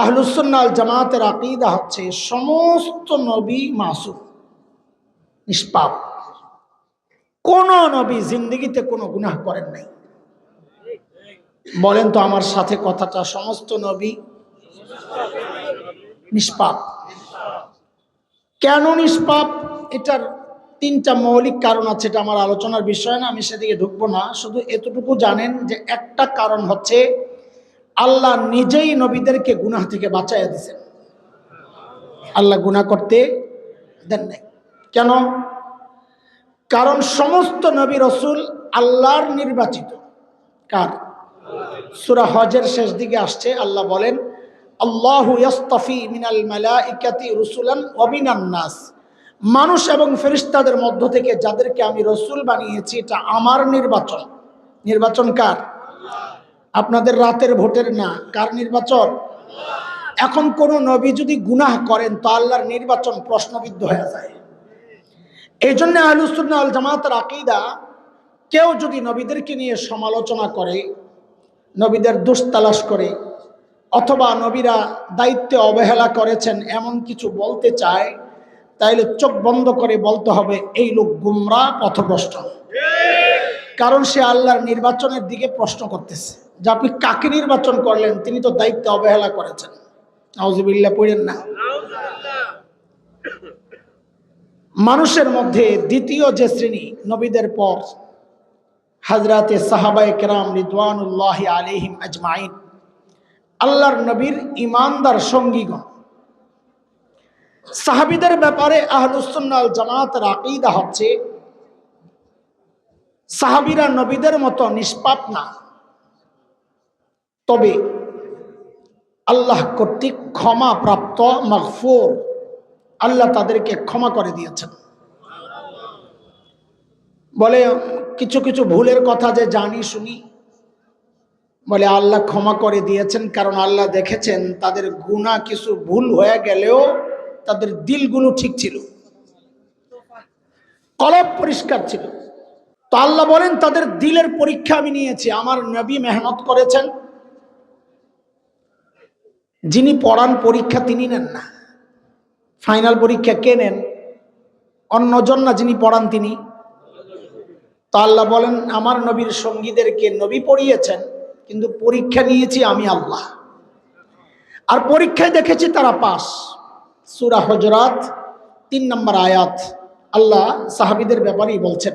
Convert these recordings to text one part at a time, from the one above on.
আহলুসন্নাল জামাতের আকিদা হচ্ছে সমস্ত নবী মাসুম, নিষ্পাপ। কোন নবী জিন্দগিতে কোনো গুনাহ করেন নাই। বলেন তো আমার সাথে কথাটা, সমস্ত নবী নিষ্পাপ। কেন নিষ্পাপ? এটার তিনটা মৌলিক কারণ আছে, এটা আমার আলোচনার বিষয় না, আমি সেদিকে ঢুকবো না। শুধু এতটুকু জানেন যে একটা কারণ হচ্ছে আল্লাহ নিজেই নবীদেরকে গুনাহ থেকে বাঁচাইয়া দিয়েছেন আল্লাহ গুনাহ করতে দেন নাই। কেন? কারণ সমস্ত নবী রসুল আল্লাহর নির্বাচিত। কার? সুরা হজের শেষ দিকে আসছে, আল্লাহ বলেন, আল্লাহ ইয়াস্তাফি মিনাল মালাইকাতি রুসুলান অবিনান নাস। মানুষ এবং ফেরিস্তাদের মধ্য থেকে যাদেরকে আমি রসুল বানিয়েছি, এটা আমার নির্বাচন। নির্বাচন কার? আপনাদের রাতের ভোটের না, কার নির্বাচন? এখন কোন নবী যদি গুনাহ করেন, তো আল্লাহর নির্বাচন প্রশ্নবিদ্ধ হয়ে যায়। এই জন্য আলুসুল্লাহ আল জামাতের আকিদা, কেউ যদি নবীদেরকে নিয়ে সমালোচনা করে, নবীদের দোষ তালাশ করে, অথবা নবীরা দায়িত্বে অবহেলা করেছেন, এমন কিছু বলতে চায়, তাইলে চোখ বন্ধ করে বলতে হবে, এই লোক গুমরা, পথভ্রষ্ট। কারণ সে আল্লাহর নির্বাচনের দিকে প্রশ্ন করতেছে। যে আপনি কাকে নির্বাচন করলেন, তিনি তো দায়িত্বে অবহেলা করেছেন। নাউজুবিল্লাহ, পড়েন না। মানুষের মধ্যে দ্বিতীয় যে শ্রেণি, নবীদের পর, হাজরাতে সাহাবায়ে কেরাম রিদওয়ানুল্লাহ আলিহিম আজমাইন। আল্লাহর নবীর ইমানদার সঙ্গীগণ। সাহাবিদের ব্যাপারে আহলুসুন্নাল জামাত আকিদা হচ্ছে, সাহাবিরা নবীদের মতো নিষ্পাপ না। তবে আল্লাহ কর্তৃক ক্ষমা প্রাপ্ত, মাগফুর, আল্লাহ তাদেরকে ক্ষমা করে দিয়েছেন। বলে কিছু কিছু ভুলের কথা যে জানি, শুনি। বলে আল্লাহ ক্ষমা করে দিয়েছেন, কারণ আল্লাহ দেখেছেন তাদের গুণা কিছু ভুল হয়ে গেলেও তাদের দিলগুলো ঠিক ছিল। কলব পরিষ্কার ছিল। তো আল্লাহ বলেন, তাদের দিলের পরীক্ষা আমি নিয়েছি। আমার নবী মেহনত করেছেন। যিনি পড়ান পরীক্ষা তিনি নেন না। ফাইনাল পরীক্ষা কে নেন? অন্যজন না যিনি পড়ান তিনি? তো আল্লাহ বলেন, আমার নবীর সঙ্গীদেরকে নবী পড়িয়েছেন, কিন্তু পরীক্ষা নিয়েছি আমি আল্লাহ। আর পরীক্ষায় দেখেছি তারা পাস। সুরা হজরাত তিন নম্বর আয়াত, আল্লাহ সাহাবিদের ব্যাপারেই বলছেন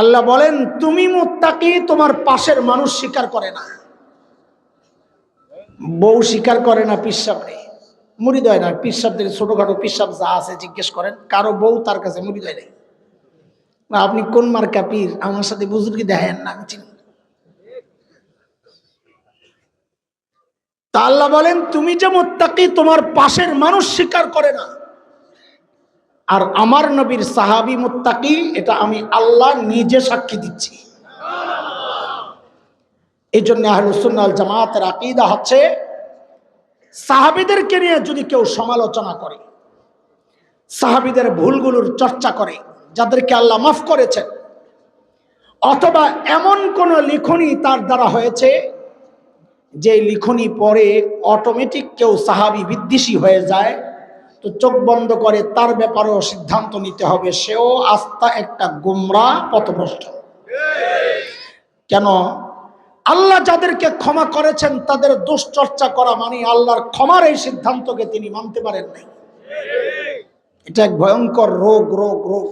আল্লাহ বলেন, তুমি মুত্তাকি, তোমার পাশের মানুষ স্বীকার করে না। বউ স্বীকার করে না পিসাব নেই মুড়ি দেয় না। পিসাবদের ছোটখাটো পিসাব যা আছে জিজ্ঞেস করেন, কারও বউ তার কাছে মুড়ি দেয় নেই। আপনি কোন মার্কা পীর? আমার সাথে বুজুর্গি দেখেন না, আমি চিনি তা আল্লাহ বলেন, তুমি যে মোত্তাকি, তোমার পাশের মানুষ স্বীকার করে না। আর আমার নবীর সাহাবি মোত্তাকি, এটা আমি আল্লাহ নিজে সাক্ষী দিচ্ছি। এই জন্য আহলুসুন্নাল জামাতের আকিদা হচ্ছে, সাহাবিদেরকে নিয়ে যদি কেউ সমালোচনা করে, সাহাবিদের ভুলগুলোর চর্চা করে, যাদেরকে আল্লাহ মাফ করেছেন, অথবা এমন কোন লিখনি তার দ্বারা হয়েছে, যে লিখনি পরে অটোমেটিক কেউ সাহাবি বিদ্বেষী হয়ে যায় তো চোখ বন্ধ করে তার ব্যাপারেও সিদ্ধান্ত নিতে হবে। সেও আস্থা একটা গুমরা পথভ্রষ্ট। কেন? আল্লাহ যাদেরকে ক্ষমা করেছেন, তাদের দুশ্চর্চা করা মানে আল্লাহর ক্ষমার এই সিদ্ধান্তকে তিনি মানতে পারেন নাই। এটা এক ভয়ঙ্কর রোগ রোগ রোগ।